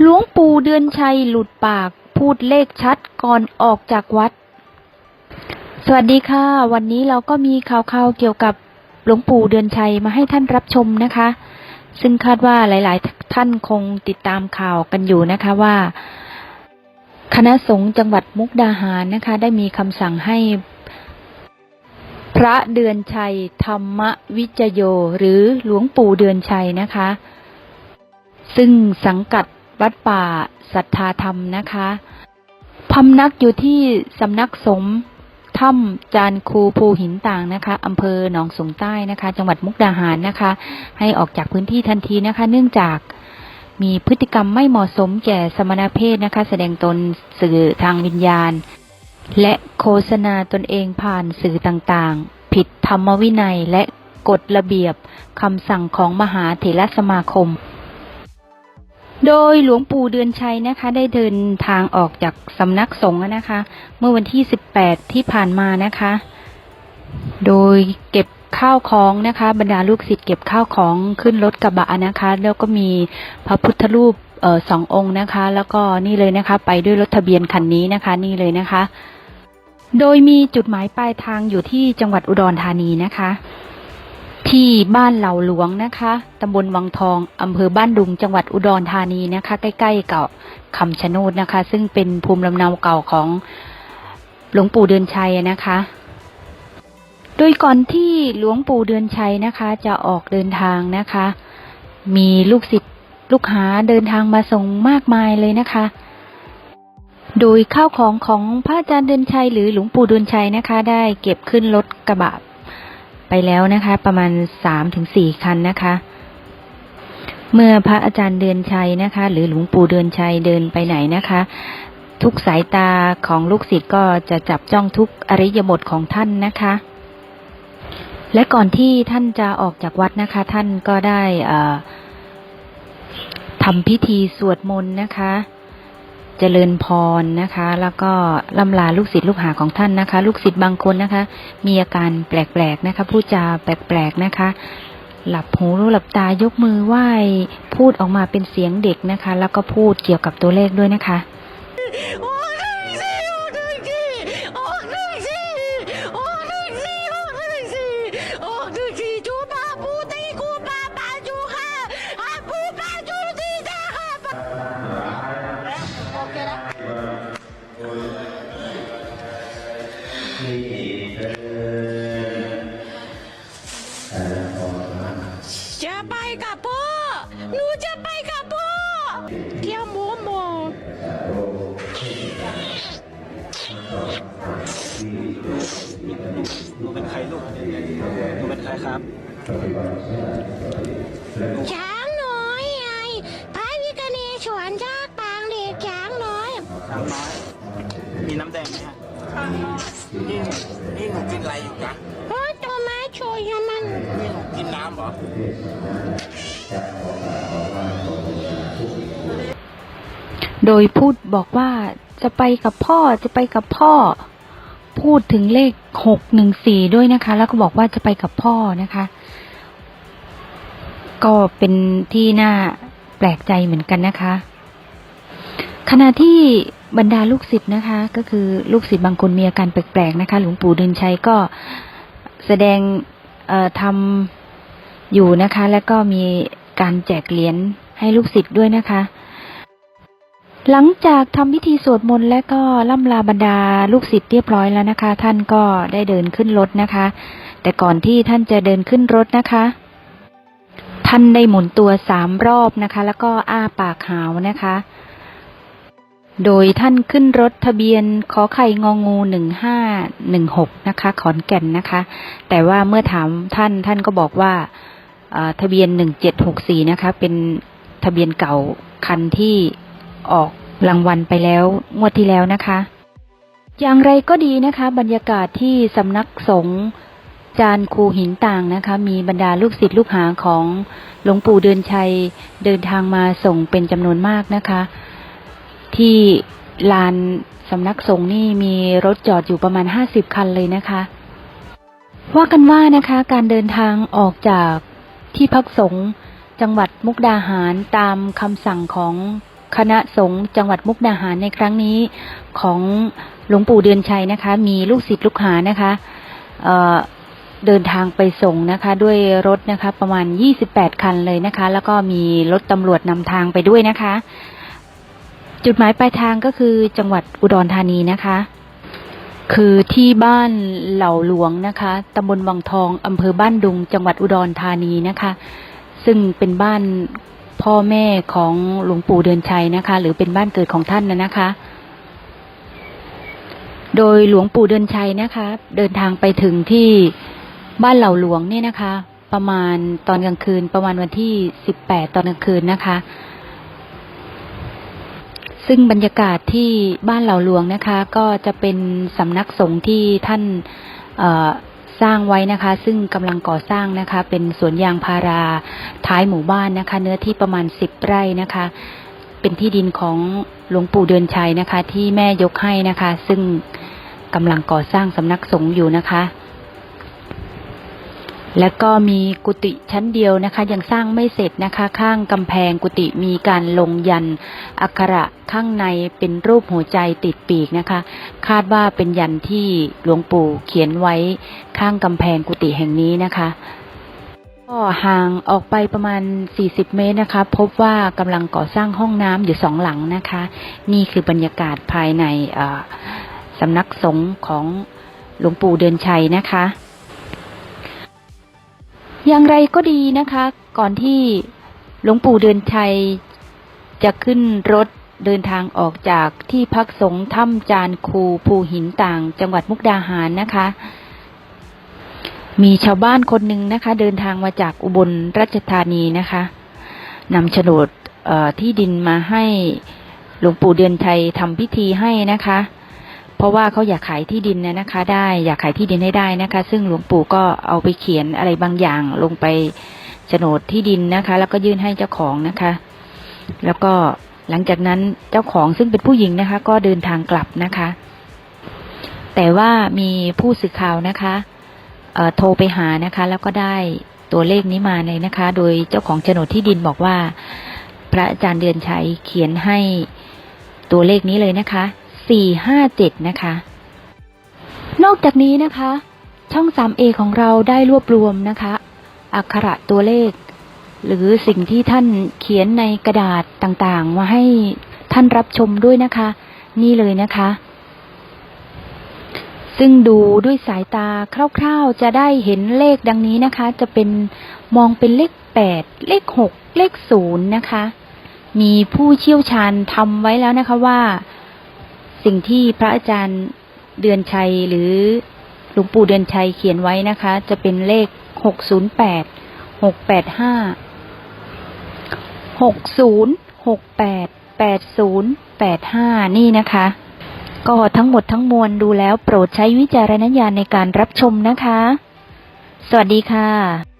หลวงปู่เดือนชัยหลุดปากพูดเลขชัดก่อนออกจากวัด สวัสดีค่ะ วันนี้เราก็มีข่าวๆเกี่ยวกับหลวงปู่เดือนชัยมาให้ท่านรับชมนะคะ ซึ่งคาดว่าหลายๆ ท่านคงติดตามข่าวกันอยู่นะคะว่า คณะสงฆ์จังหวัดมุกดาหารนะคะ ได้มีคำสั่งให้ พระเดือนชัยธรรมวิจโย หรือหลวงปู่เดือนชัยนะคะ ซึ่งสังกัด วัดป่าสัทธาธรรมนะคะพำนักอยู่ที่สำนักสงฆ์ถ้ำจานคูภูหินต่างนะคะอำเภอหนองสงใต้นะคะ จังหวัดมุกดาหารนะคะ ให้ออกจากพื้นที่ทันทีนะคะ เนื่องจากมีพฤติกรรมไม่เหมาะสมแก่สมณเพศนะคะ แสดงตนสื่อทางวิญญาณ และโฆษณาตนเองผ่านสื่อต่างๆ ผิดธรรมวินัยและกฎระเบียบคำสั่งของมหาเถรสมาคม โดยหลวงปู่เดือนชัยนะคะ ได้เดินทางออกจากสำนักสงฆ์นะคะ เมื่อวันที่ 18 ที่ผ่านมานะคะ โดยเก็บข้าวของนะคะ บรรดาลูกศิษย์เก็บข้าวของขึ้นรถกระบะนะคะ แล้วก็มีพระพุทธรูปออสององค์นะคะ แล้วก็นี่เลยนะคะ ไปด้วยรถทะเบียนคันนี้นะคะ นี่เลยนะคะ โดยมีจุดหมายปลายทางอยู่ที่จังหวัดอุดรธานีนะคะ ที่บ้านเหล่าหลวงนะคะตำบลวังทองอำเภอบ้านดุง จังหวัดอุดรธานีนะคะ ใกล้ๆกับคำชะโนดนะคะ ซึ่งเป็นภูมิลำเนาเก่าของหลวงปู่เดือนชัยนะคะ โดยก่อนที่หลวงปู่เดือนชัยนะคะ จะออกเดินทางนะคะ มีลูกศิษย์ลูกหาเดินทางมาส่งมากมายเลยนะคะ โดยข้าวของของพระอาจารย์เดือนชัยหรือหลวงปู่เดือนชัยนะคะ ได้เก็บขึ้นรถกระบะ ไปแล้วนะคะ ประมาณสามถึงสี่คันนะคะ เมื่อพระอาจารย์เดือนชัยนะคะ หรือหลวงปู่เดือนชัยเดินไปไหนนะคะ ทุกสายตาของลูกศิษย์ก็จะจับจ้องทุกอริยบทของท่านนะคะ และก่อนที่ท่านจะออกจากวัดนะคะ ท่านก็ได้ทำพิธีสวดมนต์นะคะ เจริญพรนะคะ แล้วก็ลำลาลูกศิษย์ลูกหาของท่านนะคะ ลูกศิษย์บางคนนะคะ มีอาการแปลกๆนะคะพูดจาแปลกๆนะคะ หลับหูหลับตายกมือไหว้พูดออกมาเป็นเสียงเด็กนะคะ แล้วก็พูดเกี่ยวกับตัวเลขด้วยนะคะ จะไปกับพ่อ หนูจะไปกับพ่อเที่ยวโมโมหนูเป็นใครลูกหนูเป็นใครครับ โดยพูดบอกว่าจะไปกับพ่อจะไปกับพ่อ พูดถึงเลขหกหนึ่งสี่ด้วยนะคะ แล้วก็บอกว่าจะไปกับพ่อนะคะ ก็เป็นที่น่าแปลกใจเหมือนกันนะคะ ขณะที่บรรดาลูกศิษย์นะคะ ก็คือลูกศิษย์บางคนมีอาการแปลกๆนะคะ หลวงปู่เดินชัยก็แสดงทำอยู่นะคะ แล้วก็มีการแจกเหรียญให้ลูกศิษย์ด้วยนะคะ หลังจากทำพิธีสวดมนต์และก็ล่ำลาบรรดาลูกศิษย์เรียบร้อยแล้วนะคะ ท่านก็ได้เดินขึ้นรถนะคะ แต่ก่อนที่ท่านจะเดินขึ้นรถนะคะ ท่านได้หมุนตัวสามรอบนะคะ แล้วก็อ้าปากหาวนะคะ โดยท่านขึ้นรถทะเบียนขอไข่งองูหนึ่งห้าหนึ่งหกนะคะ ขอนแก่นนะคะ แต่ว่าเมื่อถามท่านท่านก็บอกว่าอ่าทะเบียนหนึ่งเจ็ดหกสี่นะคะ เป็นทะเบียนเก่าคันที่ออก รางวัลไปแล้วงวดที่แล้วนะคะ อย่างไรก็ดีนะคะ บรรยากาศที่สำนักสงฆ์จานคูหินต่างนะคะ มีบรรดาลูกศิษย์ลูกหาของหลวงปู่เดือนชัยเดินทางมาส่งเป็นจำนวนมากนะคะ ที่ลานสำนักสงฆ์นี่มีรถจอดอยู่ประมาณห้าสิบคันเลยนะคะ ว่ากันว่านะคะ การเดินทางออกจากที่พักสงฆ์จังหวัดมุกดาหารตามคำสั่งของ คณะสงฆ์จังหวัดมุกดาหารในครั้งนี้ของหลวงปู่เดือนชัยนะคะ มีลูกศิษย์ลูกหานะคะเเดินทางไปส่งนะคะ ด้วยรถนะคะ ประมาณ 28 คันเลยนะคะ แล้วก็มีรถตำรวจนำทางไปด้วยนะคะ จุดหมายปลายทางก็คือจังหวัดอุดรธานีนะคะ คือที่บ้านเหล่าหลวงนะคะตำบลวังทองอำเภอบ้านดุง จังหวัดอุดรธานีนะคะ ซึ่งเป็นบ้าน พ่อแม่ของหลวงปู่เดือนชัยนะคะ หรือเป็นบ้านเกิดของท่านนะนะคะ โดยหลวงปู่เดือนชัยนะคะ เดินทางไปถึงที่บ้านเหล่าหลวงเนี่ยนะคะ ประมาณตอนกลางคืน ประมาณวันที่สิบแปดตอนกลางคืนนะคะ ซึ่งบรรยากาศที่บ้านเหล่าหลวงนะคะ ก็จะเป็นสำนักสงฆ์ที่ท่านอ สร้างไว้นะคะ ซึ่งกำลังก่อสร้างนะคะ เป็นสวนยางพาราท้ายหมู่บ้านนะคะ เนื้อที่ประมาณสิบไร่นะคะ เป็นที่ดินของหลวงปู่เดือนชัยนะคะ ที่แม่ยกให้นะคะ ซึ่งกำลังก่อสร้างสำนักสงฆ์อยู่นะคะ แล้วก็มีกุฏิชั้นเดียวนะคะ ยังสร้างไม่เสร็จนะคะ ข้างกำแพงกุฏิมีการลงยันอักขระข้างในเป็นรูปหัวใจติดปีกนะคะ คาดว่าเป็นยันที่หลวงปู่เขียนไว้ข้างกำแพงกุฏิแห่งนี้นะคะก็ห่างออกไปประมาณ 40 เมตรนะคะ พบว่ากำลังก่อสร้างห้องน้ำอยู่สองหลังนะคะ นี่คือบรรยากาศภายในสำนักสงฆ์ของหลวงปู่เดือนชัยนะคะ อย่างไรก็ดีนะคะ ก่อนที่หลวงปู่เดือนชัย จะขึ้นรถเดินทางออกจากที่พักสงฆ์ถ้ำจานคูภูหินต่าง จังหวัดมุกดาหารนะคะ มีชาวบ้านคนหนึ่งนะคะ เดินทางมาจากอุบลราชธานีนะคะนำโฉนดที่ดินมาให้หลวงปู่เดือนชัยทำพิธีให้นะคะ เพราะว่าเขาอยากขายที่ดินนะนะคะ ได้อยากขายที่ดินให้ได้นะคะ ซึ่งหลวงปู่ก็เอาไปเขียนอะไรบางอย่างลงไปโฉนดที่ดินนะคะ แล้วก็ยื่นให้เจ้าของนะคะ แล้วก็หลังจากนั้นเจ้าของซึ่งเป็นผู้หญิงนะคะ ก็เดินทางกลับนะคะ แต่ว่ามีผู้สื่อข่าวนะคะโทรไปหานะคะ แล้วก็ได้ตัวเลขนี้มาเลยนะคะ โดยเจ้าของโฉนดที่ดินบอกว่า พระอาจารย์เดือนชัยเขียนให้ตัวเลขนี้เลยนะคะ สี่ห้าเจ็ดนะคะ นอกจากนี้นะคะ ช่อง 3A ของเราได้รวบรวมนะคะ อักขระตัวเลข หรือสิ่งที่ท่านเขียนในกระดาษต่างๆ มาให้ท่านรับชมด้วยนะคะ นี่เลยนะคะ ซึ่งดูด้วยสายตาคร่าวๆ จะได้เห็นเลขดังนี้นะคะ จะเป็นมองเป็นเลขแปดเลขหกเลขศูนย์นะคะมีผู้เชี่ยวชาญทำไว้แล้วนะคะว่า สิ่งที่พระอาจารย์เดือนชัยหรือหลวงปู่เดือนชัยเขียนไว้นะคะ จะเป็นเลขหกศูนย์แปดหกแปดห้าหกศูนย์หกแปดแปดศูนย์แปดห้านี่นะคะ ก็ทั้งหมดทั้งมวลดูแล้วโปรดใช้วิจารณญาณในการรับชมนะคะ สวัสดีค่ะ